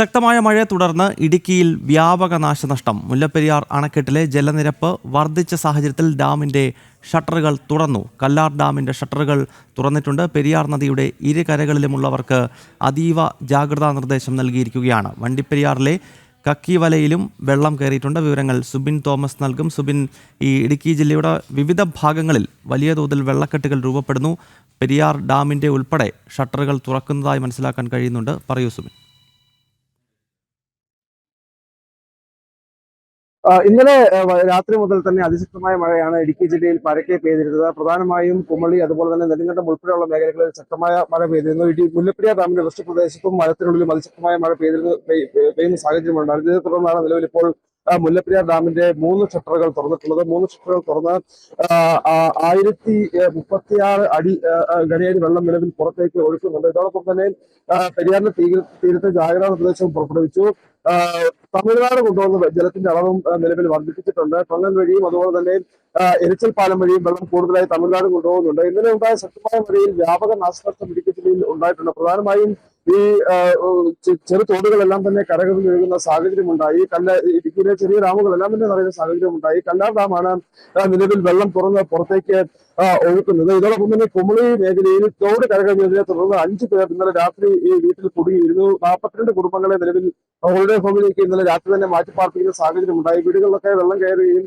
ശക്തമായ മഴയെ തുടർന്ന് ഇടുക്കിയിൽ വ്യാപക നാശനഷ്ടം. മുല്ലപ്പെരിയാർ അണക്കെട്ടിലെ ജലനിരപ്പ് വർദ്ധിച്ച സാഹചര്യത്തിൽ ഡാമിന്റെ ഷട്ടറുകൾ തുറന്നു. കല്ലാർ ഡാമിന്റെ ഷട്ടറുകൾ തുറന്നിട്ടുണ്ട്. പെരിയാർ നദിയുടെ ഇരു കരകളിലുമുള്ളവർക്ക് അതീവ ജാഗ്രതാ നിർദ്ദേശം നൽകിയിരിക്കുകയാണ്. വണ്ടിപ്പെരിയാറിലെ കക്കിവലയിലും വെള്ളം കയറിയിട്ടുണ്ട്. വിവരങ്ങൾ സുബിൻ തോമസ് നൽകും. സുബിൻ ഈ ഇടുക്കി ജില്ലയുടെ വിവിധ ഭാഗങ്ങളിൽ വലിയ തോതിൽ വെള്ളക്കെട്ടുകൾ രൂപപ്പെടുന്നു. പെരിയാർ ഡാമിന്റെ ഉൾപ്പെടെ ഷട്ടറുകൾ തുറക്കുന്നതായി മനസ്സിലാക്കാൻ കഴിയുന്നുണ്ട്. പറയൂ സുബിൻ. ഇന്നലെ രാത്രി മുതൽ തന്നെ അതിശക്തമായ മഴയാണ് ഇടുക്കി ജില്ലയിൽ പരക്കെ പെയ്തിരുന്നത്. പ്രധാനമായും കുമളി അതുപോലെ തന്നെ നെടുങ്കണ്ടം ഉൾപ്പെടെയുള്ള മേഖലകളിൽ ശക്തമായ മഴ പെയ്തിരുന്നു. ഇടി മുല്ലപ്പെരിയാർ ഡാമിന്റെ വെസ്റ്റ് പ്രദേശത്തും മരത്തിനുള്ളിലും അതിശക്തമായ മഴ പെയ്തിരുന്നു പെയ്- പെയ്- പെയ്യുന്ന സാഹചര്യമുണ്ടായിരുന്നു ഇതിനെ തുടർന്നാണ് നിലവിൽ ഇപ്പോൾ മുല്ലപ്പെരിയാർ ഡാമിന്റെ മൂന്ന് ഷട്ടറുകൾ തുറന്നിട്ടുള്ളത്. മൂന്ന് ഷട്ടറുകൾ തുറന്ന് ആയിരത്തി മുപ്പത്തിയാറ് അടി ഗണിയടി വെള്ളം നിലവിൽ പുറത്തേക്ക് ഒഴുക്കുന്നുണ്ട്. ഇതോടൊപ്പം തന്നെ പെരിയാറിന്റെ തീര- തീരത്ത് ജാഗ്രതാ നിർദ്ദേശവും പുറപ്പെടുവിച്ചു. തമിഴ്നാട് കൊണ്ടുവന്ന ജലത്തിന്റെ അളവും നിലവിൽ വർദ്ധിപ്പിച്ചിട്ടുണ്ട്. ടൊങ്ങൻ വഴിയും അതുപോലെ തന്നെ എരിച്ചൽ പാലം വഴിയും വെള്ളം കൂടുതലായി തമിഴ്നാട് കൊണ്ടുപോകുന്നുണ്ട്. ഇന്നലെ ഉണ്ടായ ശക്തമായ മഴയിൽ വ്യാപക നാശനഷ്ടം ഇടുക്കി ജില്ലയിൽ ഉണ്ടായിട്ടുണ്ട്. പ്രധാനമായും ഈ ചെറു തോടുകളെല്ലാം തന്നെ കരകളിൽ ഒഴുകുന്ന സാഹചര്യമുണ്ടായി. കല്ല ഇടുക്കിയിലെ ചെറിയ ഡാമുകളെല്ലാം തന്നെ നിറയുന്ന സാഹചര്യമുണ്ടായി. കല്ലാർ ഡാമാണ് നിലവിൽ വെള്ളം തുറന്ന് പുറത്തേക്ക് ഒഴുക്കുന്നത്. ഇതോടൊപ്പം തന്നെ കുമളി മേഖലയിൽ തോട് കരകവിഞ്ഞതിനെ തുടർന്ന് അഞ്ചു പേർ ഇന്നലെ രാത്രി ഈ വീട്ടിൽ കുടുങ്ങിയിരുന്നു. നാൽപ്പത്തിരണ്ട് കുടുംബങ്ങളെ നിലവിൽ ഹോളിഡേ ഹോമിലേക്ക് ഇന്നലെ രാത്രി തന്നെ മാറ്റിപ്പാർപ്പിക്കുന്ന സാഹചര്യം ഉണ്ടായി വീടുകളിലൊക്കെ വെള്ളം കയറുകയും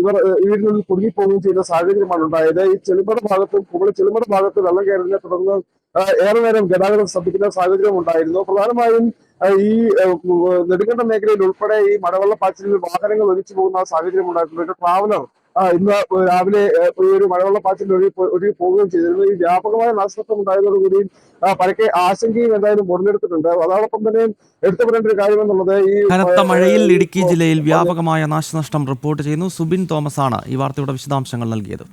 ഇവർ വീടിനുള്ളിൽ കുടുങ്ങിപ്പോവുകയും ചെയ്യുന്ന സാഹചര്യമാണ് ഉണ്ടായത് ഈ ചെളിമട ഭാഗത്തും കുമളി ചെളിമട ഭാഗത്ത് വെള്ളം കയറിനെ തുടർന്ന് ഏറെ നേരം ഗതാഗതം സ്തംഭിക്കുന്ന സാഹചര്യം ഉണ്ടായിരുന്നു. പ്രധാനമായും ഈ നെടുങ്കണ്ട മേഖലയിൽ ഉൾപ്പെടെ ഈ മഴവെള്ള പാച്ചിലിൽ വാഹനങ്ങൾ ഒലിച്ചു പോകുന്ന സാഹചര്യം ഉണ്ടായിട്ടുണ്ട്. ഒരു ട്രാവലർ ഇന്ന് രാവിലെ ഒരു മഴവെള്ളപ്പാച്ചിൽ ഒഴുകി പോ- ഒഴുകി പോവുകയും ചെയ്തിരുന്നു. ഈ വ്യാപകമായ നാശനഷ്ടം ഉണ്ടായതോടുകൂടി പരക്കെ ആശങ്കയും എന്തായാലും ഉടലെടുത്തിട്ടുണ്ട് അതോടൊപ്പം തന്നെ എടുത്തു പറയേണ്ട ഒരു കാര്യം എന്നുള്ളത് ഈ കനത്ത മഴയിൽ ഇടുക്കി ജില്ലയിൽ വ്യാപകമായ നാശനഷ്ടം റിപ്പോർട്ട് ചെയ്യുന്നു സുബിൻ തോമസ് ആണ് ഈ വാർത്തയുടെ വിശദാംശങ്ങൾ നൽകിയത്.